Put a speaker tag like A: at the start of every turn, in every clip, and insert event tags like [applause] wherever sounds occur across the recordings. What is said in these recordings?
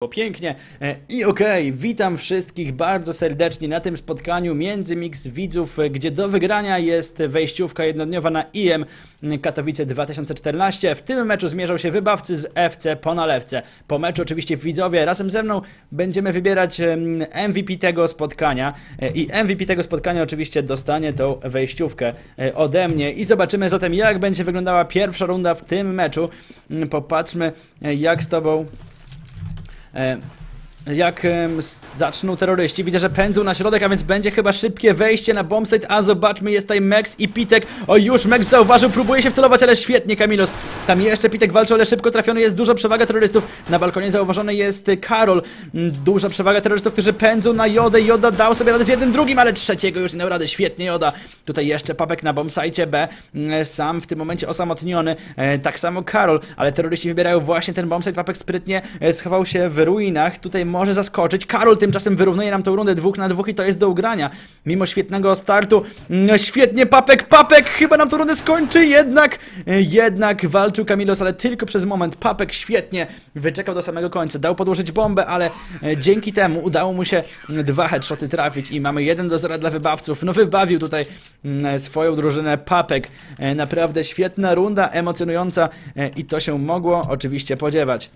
A: Było pięknie. E, I okej, witam wszystkich bardzo serdecznie na tym spotkaniu między mix widzów, e, gdzie do wygrania jest wejściówka jednodniowa na IM Katowice 2014. W tym meczu zmierzą się wybawcy z FC po nalewce. Po meczu oczywiście widzowie razem ze mną będziemy wybierać MVP tego spotkania E, i MVP tego spotkania oczywiście dostanie tą wejściówkę ode mnie i zobaczymy zatem jak będzie wyglądała pierwsza runda w tym meczu. Mm, Popatrzmy jak z tobą E, jak s- zaczną terroryści, widzę, że pędzą na środek, a więc będzie chyba szybkie wejście na bombsite, a zobaczmy, jest tutaj Mex i Pitek. O, już Mex zauważył, próbuje się wcelować, ale świetnie, Kamilos. Tam jeszcze Pitek walczy, ale szybko trafiony jest, duża przewaga terrorystów. Na balkonie zauważony jest y, Karol. Mm, Duża przewaga terrorystów, którzy pędzą na Jodę. Joda dał sobie radę z jednym, drugim, ale trzeciego już nie dał. Świetnie, Joda. Tutaj jeszcze Papek na bombsite B, mm, sam w tym momencie osamotniony. E, tak samo Karol, ale terroryści wybierają właśnie ten bombsite. Papek sprytnie e, schował się w ruinach. Tutaj może zaskoczyć. Karol tymczasem wyrównuje nam tą rundę dwóch na dwóch i to jest do ugrania. Mimo świetnego startu. mm, Świetnie, Papek, Papek chyba nam tą rundę skończy. Jednak, e, jednak walczył Kamilos, ale tylko przez moment. Papek świetnie wyczekał do samego końca. Dał podłożyć bombę, ale e, dzięki temu udało mu się dwa headshoty trafić i mamy 1 do 0 dla wybawców. No wybawił tutaj mm, swoją drużynę Papek. E, Naprawdę świetna runda, emocjonująca i to się mogło oczywiście podziewać.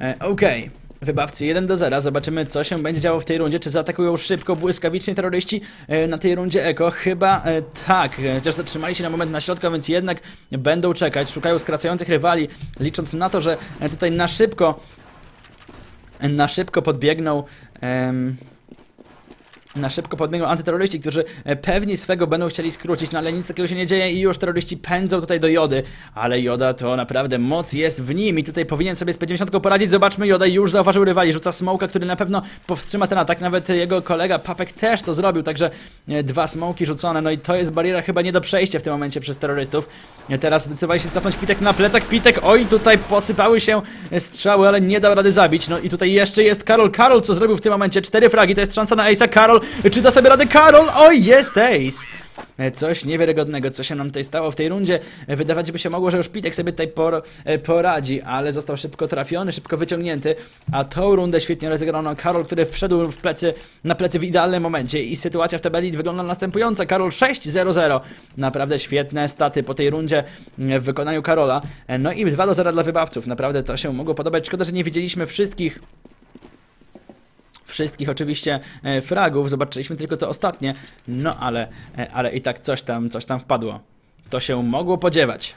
A: E, Okej. Wybawcy 1 do 0. Zobaczymy, co się będzie działo w tej rundzie. Czy zaatakują szybko, błyskawicznie terroryści e, na tej rundzie Eko? Chyba e, tak. E, Chociaż zatrzymali się na moment na środku, więc jednak będą czekać. Szukają skracających rywali, licząc na to, że tutaj na szybko na szybko podbiegną na szybko podbiegną antyterroryści, którzy e, pewnie swego będą chcieli skrócić, no ale nic takiego się nie dzieje i już terroryści pędzą tutaj do Jody, ale Joda to naprawdę moc jest w nim i tutaj powinien sobie z 50 poradzić, zobaczmy Joda już zauważył rywali, rzuca smoka, który na pewno powstrzyma ten atak, nawet jego kolega Papek też to zrobił, także e, dwa smoki rzucone, no i to jest bariera chyba nie do przejścia w tym momencie przez terrorystów. E, Teraz zdecydowali się cofnąć Pitek na plecach, Pitek, oj tutaj posypały się strzały, ale nie dał rady zabić, no i tutaj jeszcze jest Karol, Karol co zrobił w tym momencie, cztery fragi, to jest szansa na Ace'a, Karol, czy da sobie radę Karol? Oj, jest Ace! Coś niewiarygodnego, co się nam tutaj stało w tej rundzie. E, Wydawać by się mogło, że już Pitek sobie tutaj por, e, poradzi, ale został szybko trafiony, szybko wyciągnięty, a tą rundę świetnie rozegrano Karol, który wszedł w plecy, na plecy w idealnym momencie i sytuacja w tabeli wygląda następująca. Karol 6-0-0. Naprawdę świetne staty po tej rundzie e, w wykonaniu Karola. No i 2 do 0 dla wybawców. Naprawdę to się mogło podobać. Szkoda, że nie widzieliśmy wszystkich wszystkich oczywiście e, fragów, zobaczyliśmy tylko to ostatnie, no ale, e, ale i tak coś tam, coś tam wpadło. To się mogło podziewać.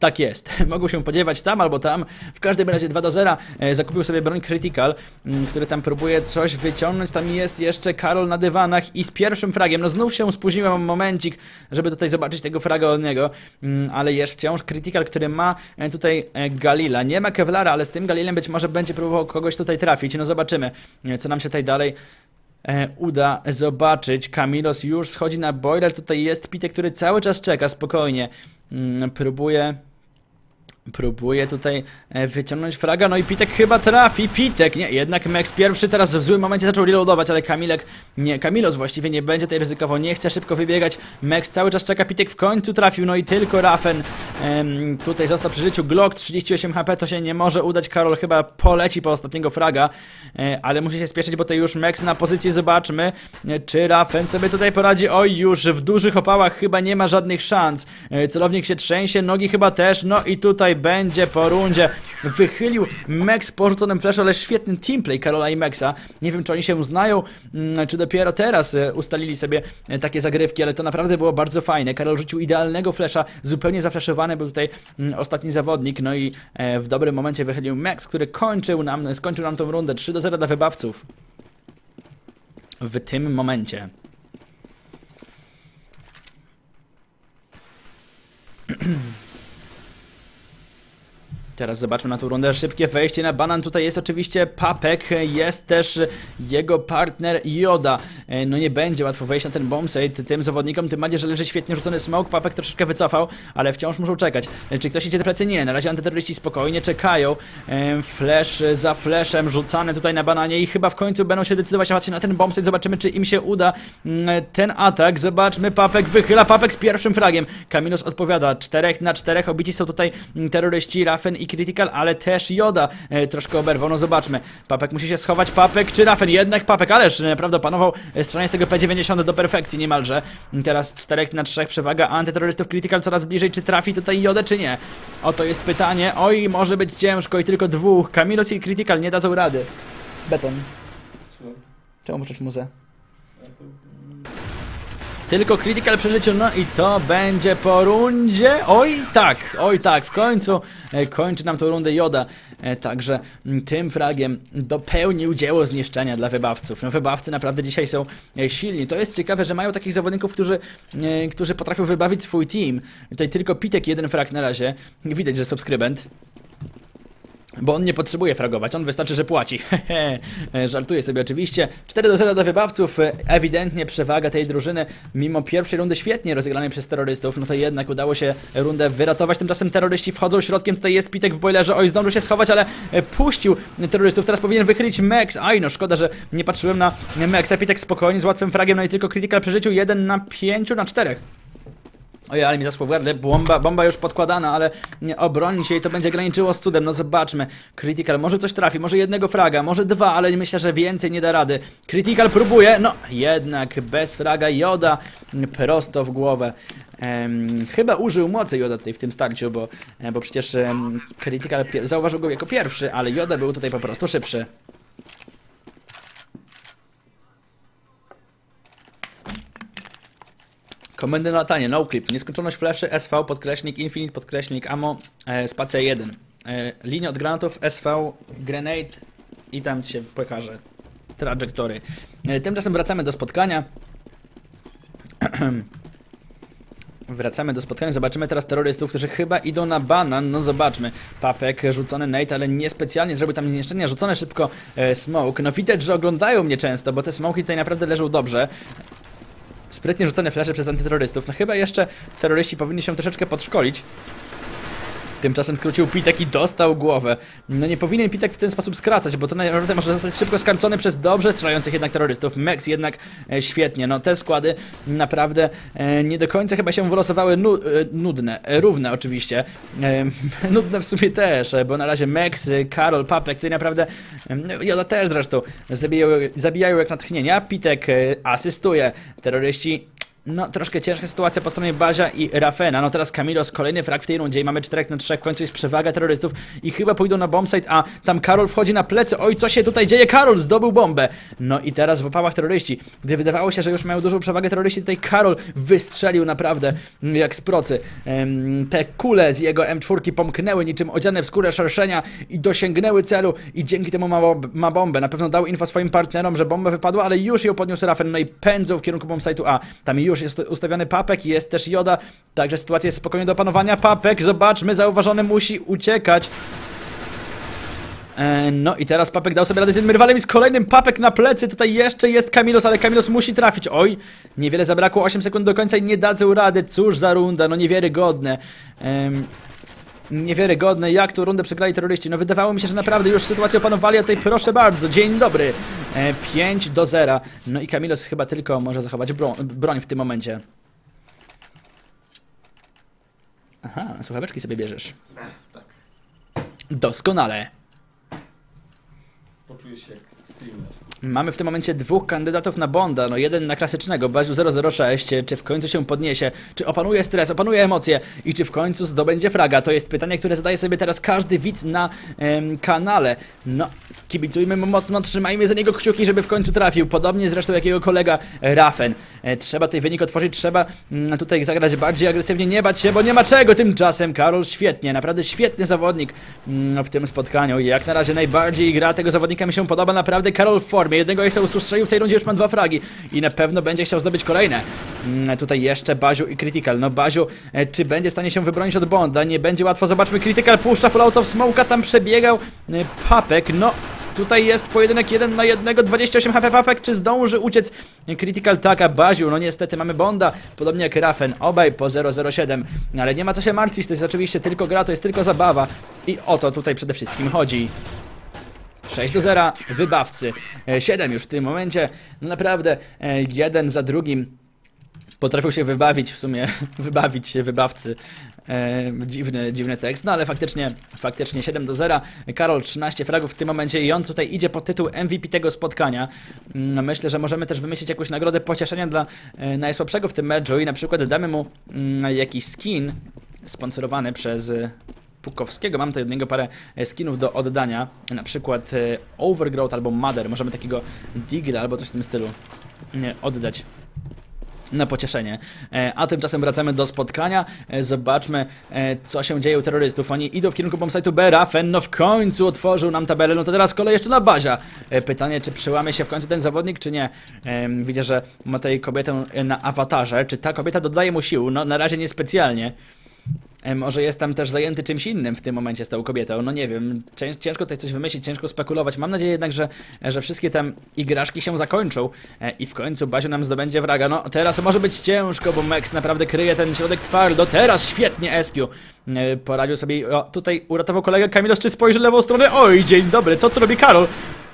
A: Tak jest, [laughs] mogło się podziewać tam albo tam. W każdym razie 2 do 0 e, zakupił sobie broń Critical, m, który tam próbuje coś wyciągnąć. Tam jest jeszcze Karol na dywanach i z pierwszym fragiem. No znów się spóźniłem momencik, żeby tutaj zobaczyć tego fraga od niego, Mm, ale jest wciąż Critical, który ma e, tutaj e, Galila. Nie ma Kevlara, ale z tym Galilem być może będzie próbował kogoś tutaj trafić. No zobaczymy, co nam się tutaj dalej uda zobaczyć. Kamilos już schodzi na boiler. Tutaj jest Pitek, który cały czas czeka spokojnie. Mm, próbuje. Próbuje tutaj e, wyciągnąć fraga, no i Pitek chyba trafi. Pitek, nie, jednak Max pierwszy teraz w złym momencie zaczął reloadować, ale Kamilek, nie, Kamilos właściwie nie będzie tutaj ryzykował, nie chce szybko wybiegać. Max cały czas czeka, Pitek w końcu trafił, no i tylko Rafen em, tutaj został przy życiu. Glock 38 HP, to się nie może udać. Karol chyba poleci po ostatniego fraga, e, ale musi się spieszyć, bo to już Max na pozycji, zobaczmy, e, czy Rafen sobie tutaj poradzi. Oj, już w dużych opałach chyba nie ma żadnych szans. E, celownik się trzęsie, nogi chyba też, no i tutaj będzie po rundzie. Wychylił Max po rzuconym flashu, ale świetny teamplay Karola i Maxa. Nie wiem, czy oni się znają, mm, czy dopiero teraz e, ustalili sobie e, takie zagrywki, ale to naprawdę było bardzo fajne. Karol rzucił idealnego flasha, zupełnie zaflaszowany był tutaj mm, ostatni zawodnik, no i e, w dobrym momencie wychylił Max, który kończył nam, skończył nam tą rundę 3 do 0 dla wybawców. W tym momencie. [clears throat] Teraz zobaczmy na tą rundę. Szybkie wejście na banan. Tutaj jest oczywiście Papek, jest też jego partner Joda. E, no nie będzie łatwo wejść na ten bombsite tym zawodnikom, tym bardziej, że leży świetnie rzucony smoke, Papek troszeczkę wycofał, ale wciąż muszą czekać. E, Czy ktoś idzie do plecy? Nie, na razie antyterroryści spokojnie czekają. E, Flash za flashem rzucany tutaj na bananie i chyba w końcu będą się decydować patrzcie na ten bombsite, zobaczymy czy im się uda mm, ten atak. Zobaczmy, Papek wychyla, Papek z pierwszym fragiem. Kamilos odpowiada, 4 na 4, obici są tutaj mm, terroryści, Rafen i Critical, ale też Joda troszkę oberwał, no zobaczmy. Papek musi się schować, Papek czy Rafen? Jednak Papek, ależ naprawdę opanował e, strzelanie z tego P90 do perfekcji niemalże. Teraz 4 na 3 przewaga antyterrorystów, Critical coraz bliżej, czy trafi tutaj Jodę czy nie? Oto jest pytanie, oj może być ciężko i tylko dwóch, Kamilos i Critical nie dadzą rady. Beton. Czemu puszczać muzę?
B: A.
A: Tylko Critical przeżyciu, no i to będzie po rundzie. Oj tak, oj tak, w końcu e, kończy nam tą rundę Joda. E, także m, tym fragiem dopełnił dzieło zniszczenia dla wybawców. No wybawcy naprawdę dzisiaj są e, silni. To jest ciekawe, że mają takich zawodników, którzy, e, którzy potrafią wybawić swój team. Tutaj tylko Pitek jeden frag na razie. Widać, że subskrybent. Bo on nie potrzebuje fragować, on wystarczy, że płaci. [laughs] Żartuję sobie oczywiście. 4 do 0 dla wybawców, ewidentnie przewaga tej drużyny, mimo pierwszej rundy świetnie rozegranej przez terrorystów, no to jednak udało się rundę wyratować. Tymczasem terroryści wchodzą środkiem, tutaj jest Pitek w boilerze, oj zdążył się schować, ale e, puścił terrorystów. Teraz powinien wychylić Max. Aj no, szkoda, że nie patrzyłem na Maxa. Pitek spokojnie, z łatwym fragiem, no i tylko Critical przy życiu 1 na 5 na 4. Ojej, ale mi zasło w gardle, bomba, bomba już podkładana, ale nie obroni się i to będzie graniczyło z cudem, no zobaczmy. Critical może coś trafi, może jednego fraga, może dwa, ale myślę, że więcej nie da rady. Critical próbuje, no jednak bez fraga Joda prosto w głowę. Chyba użył mocy Joda tutaj w tym starciu, bo, e, bo przecież em, Critical zauważył go jako pierwszy, ale Joda był tutaj po prostu szybszy. Komendy na latanie, no clip, nieskończoność fleszy, SV, podkreśnik, infinite, podkreśnik, ammo, e, spacja 1. E, linia od granatów, SV, grenade i tam ci się pokaże trajektory. E, tymczasem wracamy do spotkania. [clears throat] Wracamy do spotkania, zobaczymy teraz terrorystów, którzy chyba idą na banan, no zobaczmy. Papek, rzucony Nate, ale niespecjalnie zrobił tam zniszczenia, rzucone szybko e, smoke. No widać, że oglądają mnie często, bo te smoki tutaj naprawdę leżą dobrze. Sprytnie rzucone flesze przez antyterrorystów. No chyba jeszcze terroryści powinni się troszeczkę podszkolić. Tymczasem skrócił Pitek i dostał głowę. No nie powinien Pitek w ten sposób skracać, bo to naprawdę może zostać szybko skarcony przez dobrze strzelających jednak terrorystów. Mex jednak e, świetnie. No te składy naprawdę e, nie do końca chyba się wylosowały nu, e, nudne. E, równe oczywiście. E, [laughs] nudne w sumie też, e, bo na razie Mex, e, Karol, Papek, tutaj naprawdę e, no, Joda też zresztą zabijają, zabijają jak natchnienia. Pitek asystuje. Terroryści no, troszkę ciężka sytuacja po stronie Bazia i Rafena. No teraz Kamilos, kolejny frag w tej rundzie mamy 4 na 3, w końcu jest przewaga terrorystów i chyba pójdą na bombsite, a tam Karol wchodzi na plecy. Oj, co się tutaj dzieje? Karol zdobył bombę. No i teraz w opałach terroryści. Gdy wydawało się, że już mają dużą przewagę terroryści, tutaj Karol wystrzelił naprawdę mm, jak z procy. Te kule z jego M4 pomknęły niczym odziane w skórę szerszenia i dosięgnęły celu i dzięki temu ma, ma bombę. Na pewno dał info swoim partnerom, że bomba wypadła, ale już ją podniósł Rafen, no i pędzą w kierunku bombsite'u A. Tam już jest ustawiony Papek, jest też Joda, także sytuacja jest spokojnie do opanowania. Papek, zobaczmy, zauważony musi uciekać. E, No i teraz Papek dał sobie radę z jednym rywalem i z kolejnym Papek na plecy. Tutaj jeszcze jest Kamilos, ale Kamilos musi trafić. Oj, niewiele zabrakło, 8 sekund do końca i nie dadzą rady. Cóż za runda, no niewiarygodne. Em, Niewiarygodne, jak tą rundę przegrali terroryści. No wydawało mi się, że naprawdę już sytuację opanowali, a tutaj proszę bardzo, dzień dobry. E, 5 do 0. No i Kamilos chyba tylko może zachować broń, broń w tym momencie. Aha, słuchaweczki sobie bierzesz.
B: Tak.
A: Doskonale.
B: Się jak streamer.
A: Mamy w tym momencie dwóch kandydatów na Bonda, no jeden na klasycznego, Baziu 006, czy w końcu się podniesie, czy opanuje stres, opanuje emocje i czy w końcu zdobędzie fraga? To jest pytanie, które zadaje sobie teraz każdy widz na em, kanale. No, kibicujmy mu mocno, trzymajmy za niego kciuki, żeby w końcu trafił, podobnie zresztą jak jego kolega Rafen. E, trzeba tutaj wynik otworzyć, trzeba mm, tutaj zagrać bardziej agresywnie, nie bać się, bo nie ma czego tymczasem. Karol świetnie, naprawdę świetny zawodnik mm, w tym spotkaniu. Jak na razie najbardziej gra tego zawodnika mi się podoba, naprawdę Karol w formie. Jednego jeszcze ustrzelił w tej rundzie, już ma dwa fragi i na pewno będzie chciał zdobyć kolejne. Mm, Tutaj jeszcze Baziu i Critical. No Baziu, e, czy będzie w stanie się wybronić od Bonda? Nie będzie łatwo, zobaczmy, Critical puszcza full out of smoke'a, tam przebiegał e, Papek, no Tutaj jest pojedynek 1 na 1, 28 HP Papek, czy zdąży uciec Critical Taka Baziu? No niestety mamy Bonda, podobnie jak Rafen, obaj po 007, ale nie ma co się martwić, to jest oczywiście tylko gra, to jest tylko zabawa i o to tutaj przede wszystkim chodzi. 6 do 0, wybawcy. 7 już w tym momencie. No naprawdę, e, jeden za drugim potrafią się wybawić, w sumie [laughs] wybawić się wybawcy. E, dziwny, dziwny tekst, no ale faktycznie, faktycznie 7 do 0. Karol 13 fragów w tym momencie i on tutaj idzie pod tytuł MVP tego spotkania. Mm, Myślę, że możemy też wymyślić jakąś nagrodę pocieszenia dla e, najsłabszego w tym meczu i na przykład damy mu mm, jakiś skin sponsorowany przez e, Pukowskiego. Mam tutaj od niego parę e, skinów do oddania, na przykład e, Overgrowth albo Mother. Możemy takiego Digla albo coś w tym stylu nie, oddać na pocieszenie. E, A tymczasem wracamy do spotkania. E, Zobaczmy, e, co się dzieje u terrorystów. Oni idą w kierunku bombsite'u B. Rafen, no w końcu otworzył nam tabelę. No to teraz kolej jeszcze na bazia. E, Pytanie, czy przełamie się w końcu ten zawodnik, czy nie. E, Widzę, że ma tutaj kobietę e, na awatarze. Czy ta kobieta dodaje mu sił? No na razie niespecjalnie. E, Może jest tam też zajęty czymś innym w tym momencie z tą kobietą. No nie wiem, cię- ciężko tutaj coś wymyślić, ciężko spekulować. Mam nadzieję jednak, że, że wszystkie tam igraszki się zakończą e, i w końcu Baziu nam zdobędzie wraga. No teraz może być ciężko, bo Max naprawdę kryje ten środek twardo. Teraz świetnie SQ e, poradził sobie. O, tutaj uratował kolegę Kamilos, czy spojrzy lewą stronę? Oj, dzień dobry, co tu robi Karol?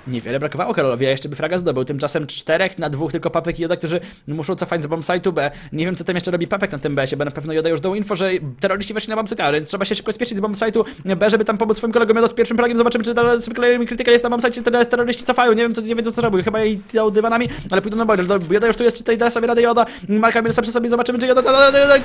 A: Niewiele brakowało Karolowi, a jeszcze by fraga zdobył. Tymczasem czterech na dwóch tylko Papek i Joda, którzy muszą cofać z bombsite'u B. Nie wiem, co tam jeszcze robi Papek na tym B-sie, bo na pewno Joda już dał info, że terroryści weszli na bombsite A, więc trzeba się szybko spieszyć z bombsite'u B, żeby tam pomóc swoim kolegom Joda z pierwszym fragiem. Zobaczymy, czy z kolejnymi krytyka jest na bombsite, teraz terroryści cofają. Nie wiem, co, nie wiedzą, co robią. Chyba i dał dywanami, ale pójdą na boiler. Joda już tu jest, czy tutaj da sobie radę Joda. Ma Kamilsa przy sobie, zobaczymy, czy Joda,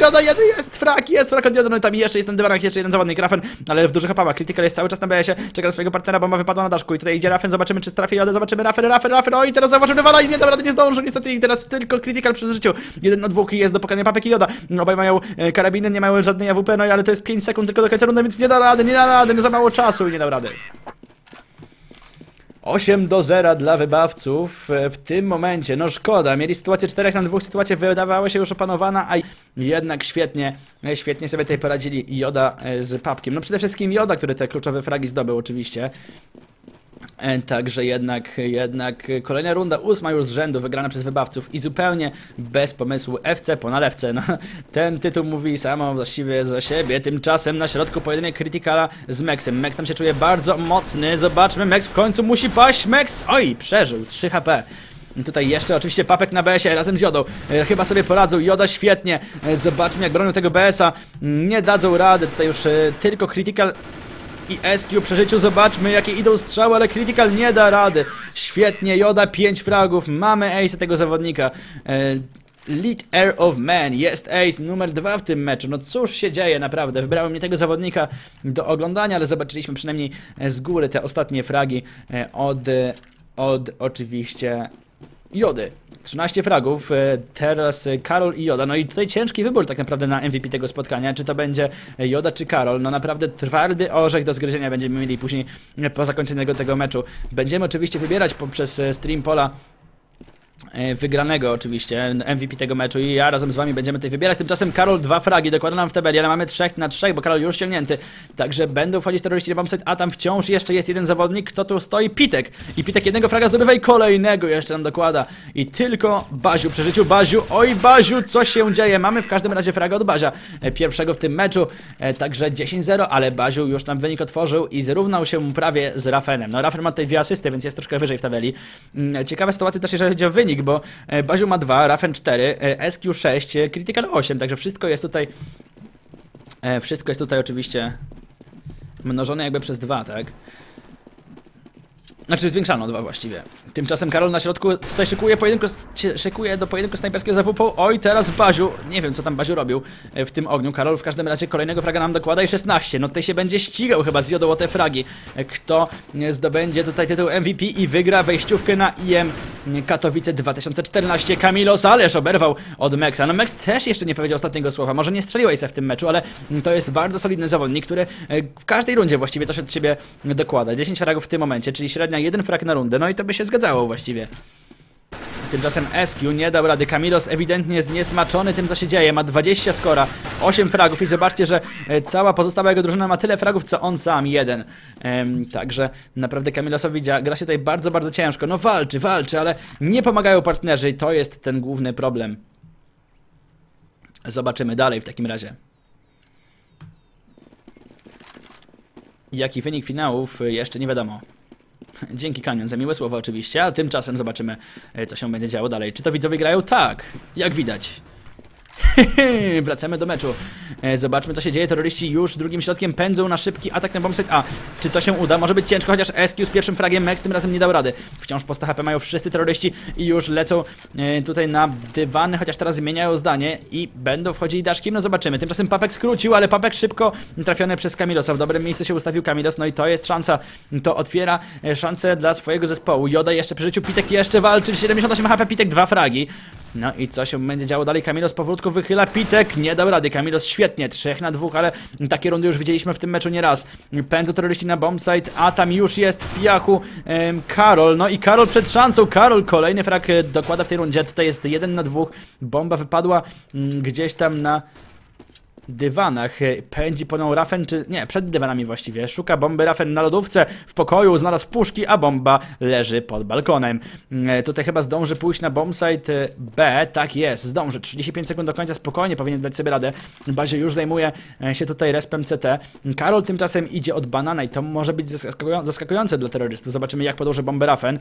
A: Joda, jest frak, jest frak od Joda. No i tam jeszcze jest ten dywanak, jeszcze jeden zawodnik, Rafen, ale w dużych opałach. Critical jest cały czas na BS-ie, czeka swojego partnera, wypadła na daszku i tutaj idzie Rafen, zobaczymy, czy trafi Joda, zobaczymy Rafen, Rafen, Rafen, oj, teraz zauważymy Dywala i nie, dobra, nie zdążył, niestety i teraz tylko Critical przy życiu. Jeden na dwóch i jest do pokonania Papek i Joda. Obaj mają e, karabiny, nie mają żadnej AWP, no i ale to jest 5 sekund tylko do końca rundy, więc nie da rady, nie da rady, nie za mało czasu i nie dał rady. 8 do 0 dla wybawców e, w tym momencie. No szkoda, mieli sytuację 4 na 2, sytuacja wydawała się już opanowana, a jednak świetnie, e, świetnie sobie tutaj poradzili Joda z Papkiem. No przede wszystkim Joda, który te kluczowe fragi zdobył oczywiście. Także jednak, jednak kolejna runda, ósma już z rzędu, wygrana przez wybawców i zupełnie bez pomysłu FC po nalewce. No, ten tytuł mówi samo właściwie za siebie. Tymczasem na środku pojedynek Criticala z Maxem. Max tam się czuje bardzo mocny. Zobaczmy, Max w końcu musi paść. Max, oj, przeżył, 3 HP. Tutaj jeszcze oczywiście Papek na BS-ie razem z Jodą. E, chyba sobie poradzą. Joda świetnie. E, zobaczmy jak bronią tego BS-a. Nie dadzą rady. Tutaj już e, tylko Critical i SQ przy życiu. Zobaczmy, jakie idą strzały, ale Critical nie da rady. Świetnie, Joda, 5 fragów. Mamy ace tego zawodnika. E, Lead Air of Man, jest ace numer dwa w tym meczu. No cóż się dzieje, naprawdę. Wybrałem nie tego zawodnika do oglądania, ale zobaczyliśmy przynajmniej z góry te ostatnie fragi e, od, od oczywiście Jody. 13 fragów, e, teraz Karol i Joda. No i tutaj ciężki wybór tak naprawdę na MVP tego spotkania. Czy to będzie Joda czy Karol? No naprawdę twardy orzech do zgryzienia będziemy mieli później po zakończeniu tego, meczu. Będziemy oczywiście wybierać poprzez e, stream pola wygranego oczywiście, MVP tego meczu i ja razem z wami będziemy tutaj wybierać. Tymczasem Karol dwa fragi dokłada nam w tabeli, ale mamy 3 na 3, bo Karol już ściągnięty. Także będą wchodzić terroryści na bombsite, a tam wciąż jeszcze jest jeden zawodnik, kto tu stoi? Pitek. I Pitek jednego fraga zdobywa i kolejnego jeszcze nam dokłada. I tylko Baziu przy życiu. Baziu, oj Baziu, co się dzieje? Mamy w każdym razie fraga od Bazia, e, pierwszego w tym meczu. E, Także 10-0, ale Baziu już nam wynik otworzył i zrównał się prawie z Rafenem. No Rafen ma tutaj dwie asysty, więc jest troszkę wyżej w tabeli. Mm, Ciekawa sytuacja też jeżeli chodzi o wynik, bo e, Baziu ma 2, Rafen 4, e, SQ 6, e, Critical 8, także wszystko jest tutaj e, wszystko jest tutaj oczywiście mnożone jakby przez 2, tak? Znaczy zwiększano dwa właściwie. Tymczasem Karol na środku tutaj szykuje pojedynku, szykuje do pojedynku snajperskiego za WP. Oj, teraz Baziu, nie wiem co tam Baziu robił e, w tym ogniu. Karol w każdym razie kolejnego fraga nam dokłada i 16. No tutaj się będzie ścigał chyba z Jodą o te fragi. Kto zdobędzie tutaj tytuł MVP i wygra wejściówkę na IM Katowice 2014. Kamilos, ależ oberwał od Mexa. No Mex też jeszcze nie powiedział ostatniego słowa. Może nie strzelił Ace'a w tym meczu, ale to jest bardzo solidny zawodnik, który e, w każdej rundzie właściwie coś od siebie dokłada. 10 fragów w tym momencie, czyli średnia jeden frag na rundę. No i to by się zgadzało właściwie. Tymczasem SQ nie dał rady. Kamilos ewidentnie jest niesmaczony tym, co się dzieje. Ma 20 skora, 8 fragów i zobaczcie, że e, cała pozostała jego drużyna ma tyle fragów, co on sam, jeden. Em, także naprawdę Kamilosowi gra się tutaj bardzo, bardzo ciężko. No walczy, walczy, ale nie pomagają partnerzy i to jest ten główny problem. Zobaczymy dalej w takim razie. Jaki wynik finałów y, jeszcze nie wiadomo. Dzięki Kanion za miłe słowa oczywiście, a tymczasem zobaczymy e, co się będzie działo dalej. Czy to widzowie grają? Tak, jak widać. [laughs] Wracamy do meczu. E, Zobaczmy co się dzieje. Terroryści już drugim środkiem pędzą na szybki atak na bombsite A. Czy to się uda? Może być ciężko, chociaż SQ z pierwszym fragiem Max tym razem nie dał rady. Wciąż po 100 HP mają wszyscy terroryści i już lecą e, tutaj na dywany, chociaż teraz zmieniają zdanie i będą wchodzili daszkiem. No zobaczymy. Tymczasem Papek skrócił, ale Papek szybko trafiony przez Kamilosa. W dobrym miejscu się ustawił Kamilos, no i to jest szansa. To otwiera e, szansę dla swojego zespołu. Joda jeszcze przy życiu, Pitek jeszcze walczy. 78 HP, Pitek dwa fragi. No i co się będzie działo dalej? Kamilos powolutku wychyla Pitek, nie dał rady. Kamilos świetnie, 3 na 2, ale takie rundy już widzieliśmy w tym meczu nieraz. Pędzą terroryści na bombsite, a tam już jest w piachu em, Karol. No i Karol przed szansą. Karol kolejny frak e, dokłada w tej rundzie. Tutaj jest 1 na 2. Bomba wypadła mm, gdzieś tam na dywanach. E, Pędzi po nią Rafen, czy nie, przed dywanami właściwie. Szuka bomby Rafen na lodówce, w pokoju znalazł puszki, a bomba leży pod balkonem. E, Tutaj chyba zdąży pójść na bombsite e, B, tak jest, zdąży. 35 sekund do końca, spokojnie powinien dać sobie radę. Bazie już zajmuje się tutaj respem CT. Karol tymczasem idzie od banana i to może być zaskakują- zaskakujące dla terrorystów. Zobaczymy jak podłoży bombę Rafen.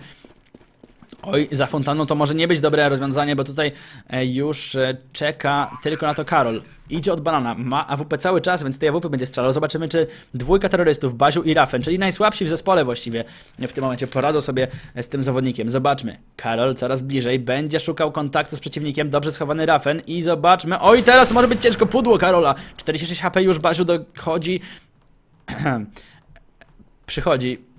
A: Oj, za fontanną to może nie być dobre rozwiązanie, bo tutaj e, już e, czeka tylko na to Karol. Idzie od banana, ma AWP cały czas, więc tej AWP będzie strzelał. Zobaczymy, czy dwójka terrorystów, Baziu i Rafen, czyli najsłabsi w zespole właściwie, w tym momencie poradzą sobie z tym zawodnikiem. Zobaczmy. Karol coraz bliżej, będzie szukał kontaktu z przeciwnikiem, dobrze schowany Rafen i zobaczmy. Oj, teraz może być ciężko pudło Karola. 46 HP już Baziu dochodzi. [clears throat] Przychodzi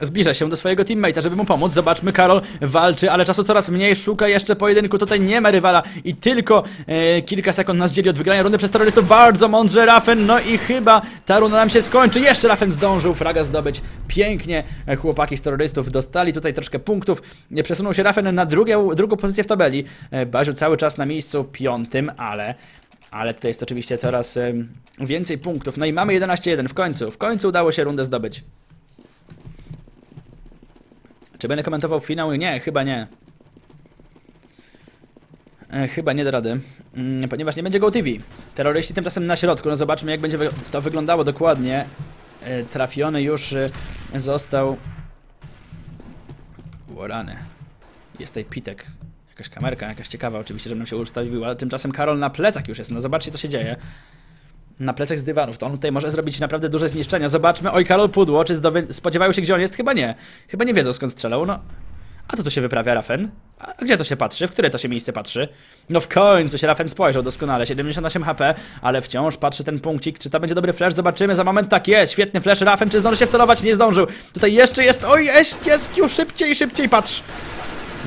A: Zbliża się do swojego teammate'a, żeby mu pomóc. Zobaczmy, Karol walczy, ale czasu coraz mniej. Szuka jeszcze pojedynku. Tutaj nie ma rywala i tylko e, kilka sekund nas dzieli od wygrania rundy przez terrorystów. Bardzo mądrze Rafen. No i chyba ta runda nam się skończy. Jeszcze Rafen zdążył fraga zdobyć. Pięknie chłopaki z terrorystów dostali tutaj troszkę punktów. Przesunął się Rafen na drugią, drugą pozycję w tabeli. E, Baziu cały czas na miejscu piątym, ale... Ale tutaj jest oczywiście coraz więcej punktów. No i mamy 11-1 w końcu. W końcu udało się rundę zdobyć. Czy będę komentował finał? Nie, chyba nie. E, chyba nie da rady, mm, ponieważ nie będzie Go TV. Terroryści tymczasem na środku, no zobaczmy jak będzie wy- to wyglądało dokładnie. E, trafiony już e, został... Łorany. Jest tutaj Pitek. Jakaś kamerka, jakaś ciekawa oczywiście, żeby nam się ustawiła. Tymczasem Karol na plecach już jest, no zobaczcie co się dzieje. Na plecach z dywanów, to on tutaj może zrobić naprawdę duże zniszczenia. Zobaczmy, oj Karol Pudło, czy spodziewają się gdzie on jest? Chyba nie. Chyba nie wiedzą skąd strzelał, no. A to tu się wyprawia Rafen. A gdzie to się patrzy? W które to się miejsce patrzy? No w końcu się Rafen spojrzał doskonale. 78 HP, ale wciąż patrzy ten punkcik. Czy to będzie dobry flash? Zobaczymy za moment. Tak jest, świetny flash. Rafen, czy zdąży się wcelować? Nie zdążył. Tutaj jeszcze jest. Oj, jest, jest, już szybciej, szybciej, patrz.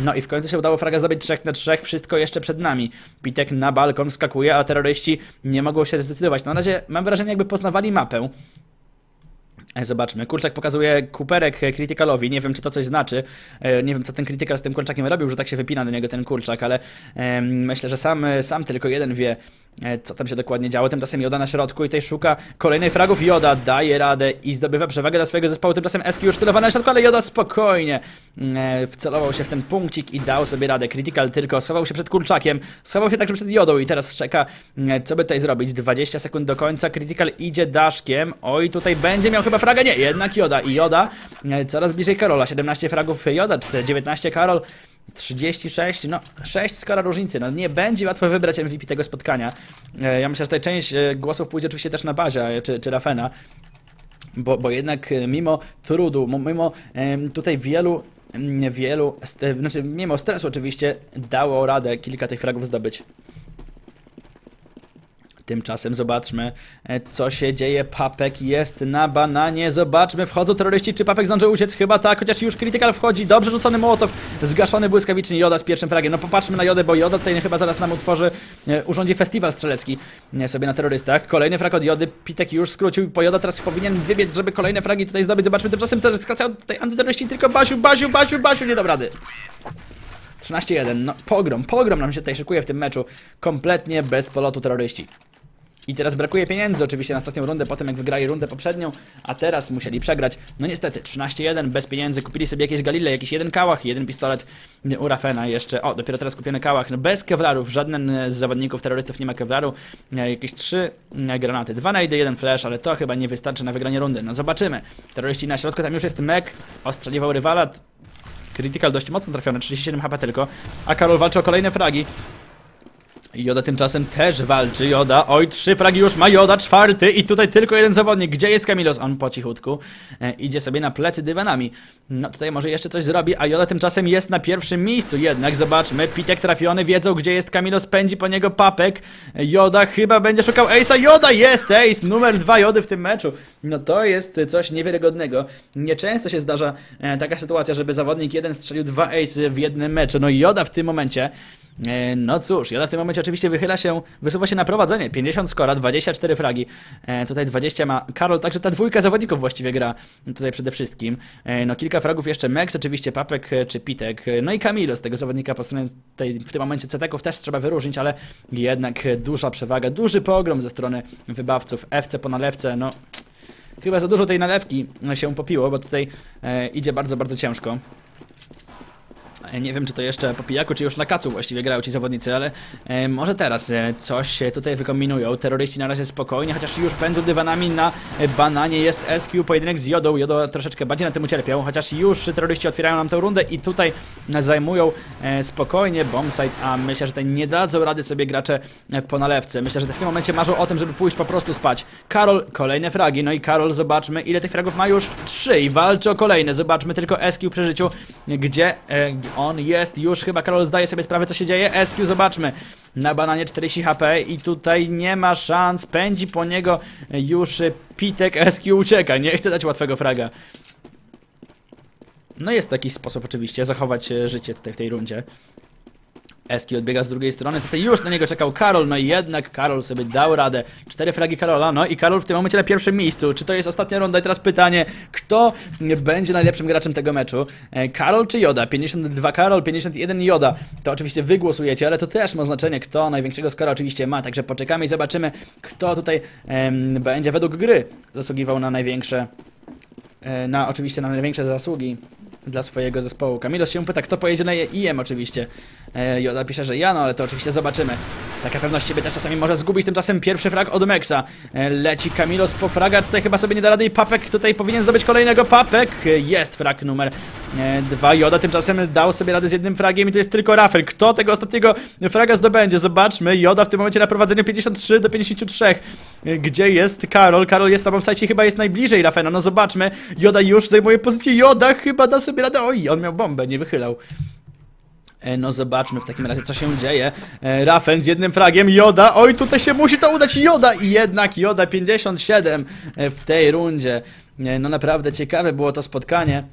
A: No i w końcu się udało fraga zdobyć 3 na 3, wszystko jeszcze przed nami. Pitek na balkon wskakuje, a terroryści nie mogą się zdecydować. Na razie mam wrażenie, jakby poznawali mapę. E, Zobaczmy. Kurczak pokazuje kuperek Criticalowi. Nie wiem, czy to coś znaczy. E, Nie wiem, co ten Critical z tym kurczakiem robił, że tak się wypina do niego ten kurczak, ale myślę, że sam, sam tylko jeden wie, co tam się dokładnie działo. Tymczasem Joda na środku i tutaj szuka kolejnej fragów. Joda daje radę i zdobywa przewagę dla swojego zespołu. Tymczasem Eski już celowany na środku, ale Joda spokojnie e, wcelował się w ten punkcik i dał sobie radę. Critical tylko schował się przed kurczakiem, schował się także przed Jodą i teraz czeka, e, co by tutaj zrobić. 20 sekund do końca. Critical idzie daszkiem. Oj, tutaj będzie miał chyba fraga. Nie, jednak Joda. I Joda e, coraz bliżej Karola. 17 fragów Joda, 19 Karol. 36, no 6 skora różnicy, no nie będzie łatwo wybrać MVP tego spotkania. E, Ja myślę, że tutaj część e, głosów pójdzie oczywiście też na Bazia e, czy, czy Rafena, bo, bo jednak mimo trudu, mo- mimo tutaj wielu, wielu, znaczy mimo stresu oczywiście dało radę kilka tych fragów zdobyć. Tymczasem zobaczmy, e, co się dzieje. Papek jest na bananie. Zobaczmy, wchodzą terroryści. Czy Papek zdąży uciec? Chyba tak, chociaż już Critical wchodzi. Dobrze rzucony Mołotow, zgaszony błyskawicznie Joda z pierwszym fragiem. No popatrzmy na Jodę, bo Joda tutaj chyba zaraz nam utworzy, e, urządzi festiwal strzelecki e, sobie na terrorystach. Kolejny frag od Jody. Pitek już skrócił, bo Joda teraz powinien wybiec, żeby kolejne fragi tutaj zdobyć. Zobaczmy, tymczasem też skracają tutaj antyterroryści, tylko Basiu, Basiu, Basiu, Basiu, nie dam rady. 13-1. No, pogrom, pogrom nam się tutaj szykuje w tym meczu. Kompletnie bez polotu terroryści. I teraz brakuje pieniędzy oczywiście na ostatnią rundę, potem jak wygrali rundę poprzednią, a teraz musieli przegrać. No niestety, 13-1, bez pieniędzy, kupili sobie jakieś galile, jakiś jeden kałach, jeden pistolet u Rafena jeszcze. O, dopiero teraz kupiony kałach, no bez kewlarów, żaden z zawodników terrorystów nie ma kewlaru. E, Jakieś trzy e, granaty, dwa najdy, jeden flash, ale to chyba nie wystarczy na wygranie rundy. No zobaczymy. Terroryści na środku, tam już jest Mek, ostrzeliwał rywala. Critical dość mocno trafiony, 37 HP tylko, a Karol walczy o kolejne fragi. Joda tymczasem też walczy, Joda, oj, trzy fragi już ma. Joda, czwarty i tutaj tylko jeden zawodnik, gdzie jest Kamilos? On po cichutku e, idzie sobie na plecy dywanami, no tutaj może jeszcze coś zrobi, a Joda tymczasem jest na pierwszym miejscu, jednak zobaczmy, Pitek trafiony, wiedzą gdzie jest Kamilos, pędzi po niego Papek, Joda chyba będzie szukał Ace'a, Joda jest Ace, numer dwa Jody w tym meczu, no to jest coś niewiarygodnego, nieczęsto się zdarza e, taka sytuacja, żeby zawodnik jeden strzelił dwa Ace w jednym meczu, no i Joda w tym momencie E, No cóż, Joda w tym momencie oczywiście wychyla się, wysuwa się na prowadzenie. 50 skora, 24 fragi. E, tutaj 20 ma Karol, także ta dwójka zawodników właściwie gra tutaj przede wszystkim. E, no kilka fragów jeszcze Max, oczywiście Papek e, czy Pitek. E, No i Camilo z tego zawodnika po stronie tej, w tym momencie Ceteków też trzeba wyróżnić, ale jednak e, duża przewaga, duży pogrom ze strony wybawców. FC po nalewce, no chyba za dużo tej nalewki się popiło, bo tutaj e, idzie bardzo, bardzo ciężko. E, Nie wiem, czy to jeszcze po pijaku, czy już na kacu właściwie grają ci zawodnicy, ale e, może teraz e, coś tutaj wykombinują. Terroryści na razie spokojnie, chociaż już pędzą dywanami na e, bananie. Jest SQ, pojedynek z Jodą. Jodo troszeczkę bardziej na tym ucierpiał, chociaż już terroryści otwierają nam tę rundę i tutaj e, zajmują e, spokojnie bombsite, a myślę, że tutaj nie dadzą rady sobie gracze po nalewce. Myślę, że w tym momencie marzą o tym, żeby pójść po prostu spać. Karol, kolejne fragi, no i Karol, zobaczmy ile tych fragów ma już. Trzy i walczy o kolejne. Zobaczmy tylko SQ przy życiu, gdzie e, on jest już. Chyba Karol zdaje sobie sprawę, co się dzieje. SQ, zobaczmy. Na bananie 40 HP i tutaj nie ma szans. Pędzi po niego już Pitek. SQ ucieka. Nie chce dać łatwego fraga. No jest taki sposób oczywiście zachować e, życie tutaj w tej rundzie. Eski odbiega z drugiej strony, tutaj już na niego czekał Karol, no i jednak Karol sobie dał radę. Cztery fragi Karola, no i Karol w tym momencie na pierwszym miejscu. Czy to jest ostatnia runda? I teraz pytanie, kto będzie najlepszym graczem tego meczu? E, Karol czy Joda? 52 Karol, 51 Joda. To oczywiście wy głosujecie, ale to też ma znaczenie, kto największego skora oczywiście ma, także poczekamy i zobaczymy, kto tutaj em, będzie według gry zasługiwał na największe e, na oczywiście na największe zasługi dla swojego zespołu. Kamilos się pyta, kto pojedzie na IM oczywiście. E, Joda pisze, że ja, no ale to oczywiście zobaczymy. Taka pewność siebie też czasami może zgubić, tymczasem pierwszy frag od Mexa. E, leci Kamilos po fraga, tutaj chyba sobie nie da rady i Papek tutaj powinien zdobyć kolejnego Papek. E, jest frag numer e, dwa. Joda tymczasem dał sobie radę z jednym fragiem i to jest tylko Rafael. Kto tego ostatniego fraga zdobędzie? Zobaczmy. Joda w tym momencie na prowadzeniu 53 do 53. E, Gdzie jest Karol? Karol jest na bombsite, chyba jest najbliżej Rafena. No zobaczmy. Joda już zajmuje pozycję. Joda chyba da sobie radę. Oj, on miał bombę, nie wychylał. E, No zobaczmy w takim razie, co się dzieje. E, Rafen z jednym fragiem, Joda. Oj, tutaj się musi to udać, Joda. I jednak Joda 57 e, w tej rundzie. E, No naprawdę ciekawe było to spotkanie.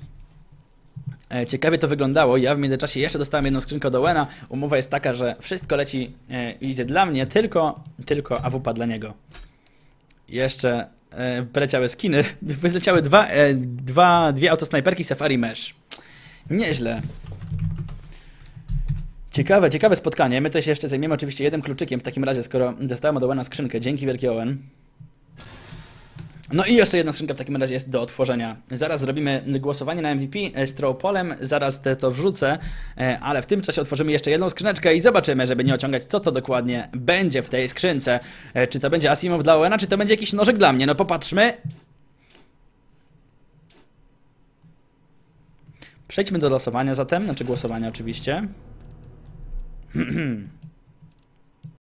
A: E, Ciekawie to wyglądało. Ja w międzyczasie jeszcze dostałem jedną skrzynkę do Wena. Umowa jest taka, że wszystko leci e, idzie dla mnie, tylko, tylko AWP dla niego. Jeszcze e, wyleciały skiny. [laughs] Wyleciały dwa, e, dwa, dwie autosnajperki Safari Mesh. Nieźle. Ciekawe, ciekawe spotkanie. My się jeszcze zajmiemy oczywiście jednym kluczykiem w takim razie, skoro dostałem od Owena skrzynkę. Dzięki wielkie Owen. No i jeszcze jedna skrzynka w takim razie jest do otworzenia. Zaraz zrobimy głosowanie na MVP z Throwpolem, zaraz te to wrzucę, e, ale w tym czasie otworzymy jeszcze jedną skrzyneczkę i zobaczymy, żeby nie ociągać, co to dokładnie będzie w tej skrzynce. E, Czy to będzie Asimov dla Owena, czy to będzie jakiś nożek dla mnie? No popatrzmy. Przejdźmy do losowania zatem, znaczy głosowania oczywiście. [clears throat]